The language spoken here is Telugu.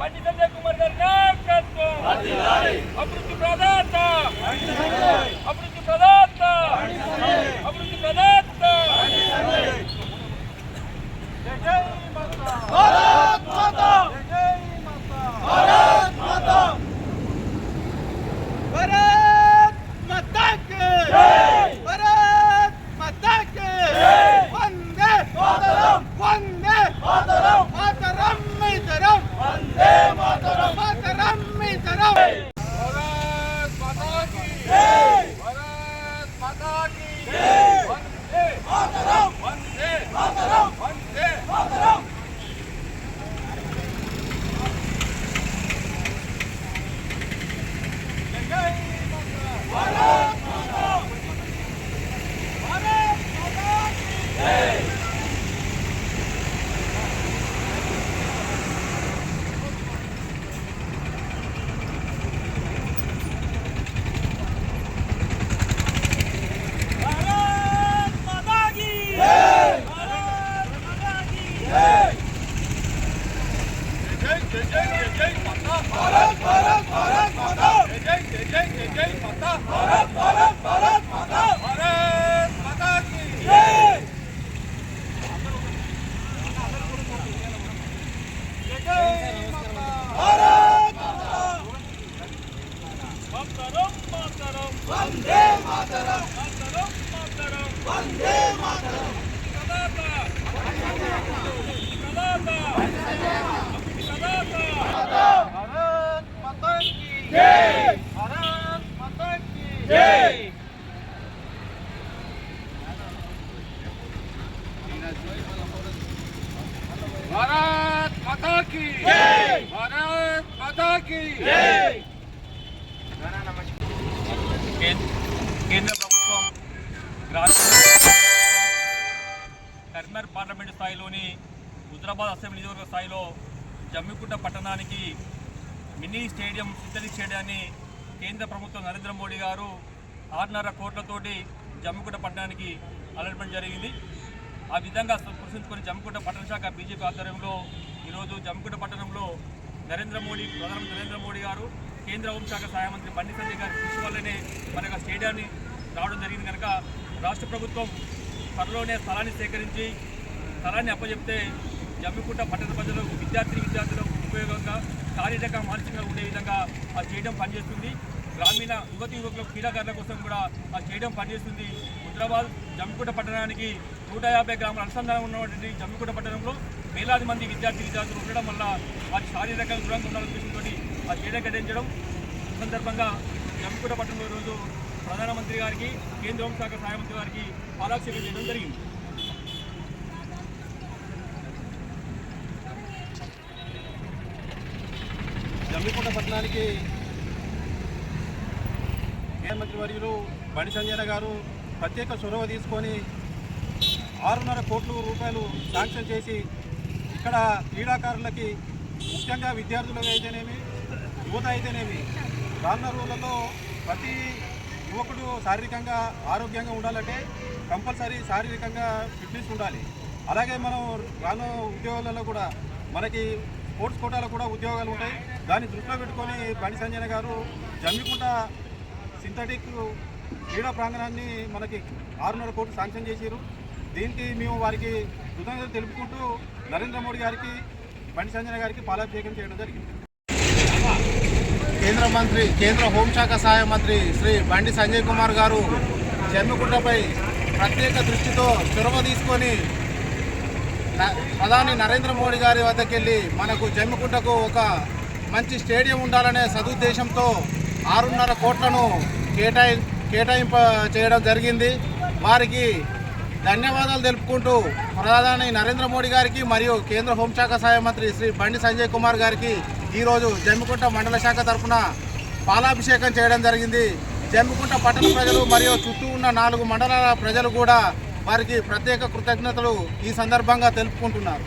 బండి సంజయ్ కుమార్ గారి నాయకత్వం అభివృద్ధి ప్రదాత అభివృద్ధి ప్రదాత भारत माता की जय भारत माता की जय కేంద్ర కేంద్ర ప్రభుత్వం రాష్ట్ర కరీంనగర్ పార్లమెంటు స్థాయిలోని హుజరాబాద్ అసెంబ్లీ నియోజకవర్గ స్థాయిలో జమ్మికుంట పట్టణానికి మినీ స్టేడియం సిద్ధరి స్టేడియాన్ని కేంద్ర ప్రభుత్వం నరేంద్ర మోడీ గారు ఆరున్నర కోట్లతోటి జమ్మికుంట పట్టణానికి అలర్ట్మెంట్ జరిగింది. ఆ విధంగా స్పృశించుకొని జమ్మికుంట పట్టణ శాఖ బీజేపీ ఆధ్వర్యంలో ఈరోజు జమ్మికుంట పట్టణంలో నరేంద్ర మోడీ ప్రధానమంత్రి నరేంద్ర మోడీ గారు కేంద్ర హోంశాఖ సహాయ మంత్రి బండి సంజయ్ గారి కృషి వల్లనే మన యొక్క స్టేడియాన్ని రావడం జరిగింది కనుక రాష్ట్ర ప్రభుత్వం త్వరలోనే స్థలాన్ని సేకరించి స్థలాన్ని అప్పచెప్తే జమ్మికుంట పట్టణ ప్రజలకు విద్యార్థి విద్యార్థులకు ఉపయోగంగా శారీరక మానసికంగా ఉండే విధంగా ఆ చేయడం పనిచేస్తుంది. గ్రామీణ యువతి యువకుల క్రీడాకారుల కోసం కూడా ఆ చేయడం పనిచేస్తుంది. హైదరాబాద్ జమ్మికుంట పట్టణానికి నూట యాభై గ్రాముల అనుసంధానం ఉన్నటువంటి జమ్మికుంట పట్టణంలో వేలాది మంది విద్యార్థి విద్యార్థులు ఉండడం వల్ల వారి శారీరక దూరంగా ఉండాలనే ఉద్దేశంతో ఆ చేయడం కేటాయించడం ఈ సందర్భంగా జమ్మికుంట పట్టణంలో ఈరోజు ప్రధానమంత్రి గారికి కేంద్ర హోంశాఖ సహాయ మంత్రి గారికి పాలాభిషేకం చేయడం జరిగింది. జమ్మికుంట పట్టణానికి ముఖ్యమంత్రి వర్యులు బండి సంజయ్ గారు ప్రత్యేక చొరవ తీసుకొని ఆరున్నర కోట్ల రూపాయలు శాంక్షన్ చేసి ఇక్కడ క్రీడాకారులకి ముఖ్యంగా విద్యార్థులకు అయితేనేమి యువత అయితేనేమి రానున్న రోజులలో ప్రతి యువకుడు శారీరకంగా ఆరోగ్యంగా ఉండాలంటే కంపల్సరీ శారీరకంగా ఫిట్నెస్ ఉండాలి. అలాగే మనం రాను ఉద్యోగాలలో కూడా మనకి స్పోర్ట్స్ కోటాలో కూడా ఉద్యోగాలు ఉంటాయి. దాన్ని దృష్టిలో పెట్టుకొని బండి సంజయ్ గారు జమ్మికుంట సింథటిక్ క్రీడా ప్రాంగణాన్ని మనకి ఆరున్నర కోట్లు శాంక్షన్ చేశారు దీనికి మేము వారికి కృతజ్ఞతలు తెలుపుకుంటూ నరేంద్ర మోడీ గారికి బండి సంజయ్ గారికి పాలాభిషేకం చేయడం జరిగింది. కేంద్ర మంత్రి కేంద్ర హోంశాఖ సహాయ మంత్రి శ్రీ బండి సంజయ్ కుమార్ గారు జమ్మికుంటపై ప్రత్యేక దృష్టితో చొరవ తీసుకొని ప్రధాని నరేంద్ర మోడీ గారి వద్దకు వెళ్ళి మనకు జమ్మికుంటకు ఒక మంచి స్టేడియం ఉండాలనే సదుద్దేశంతో ఆరున్నర కోట్లను కేటాయి కేటాయింప చేయడం జరిగింది. వారికి ధన్యవాదాలు తెలుపుకుంటూ ప్రధాని నరేంద్ర మోడీ గారికి మరియు కేంద్ర హోంశాఖ సహాయ మంత్రి శ్రీ బండి సంజయ్ కుమార్ గారికి ఈరోజు జమ్మికుంట మండల శాఖ తరఫున పాలాభిషేకం చేయడం జరిగింది. జమ్మికుంట పట్టణ ప్రజలు మరియు చుట్టూ ఉన్న నాలుగు మండలాల ప్రజలు కూడా వారికి ప్రత్యేక కృతజ్ఞతలు ఈ సందర్భంగా తెలుపుకుంటున్నారు.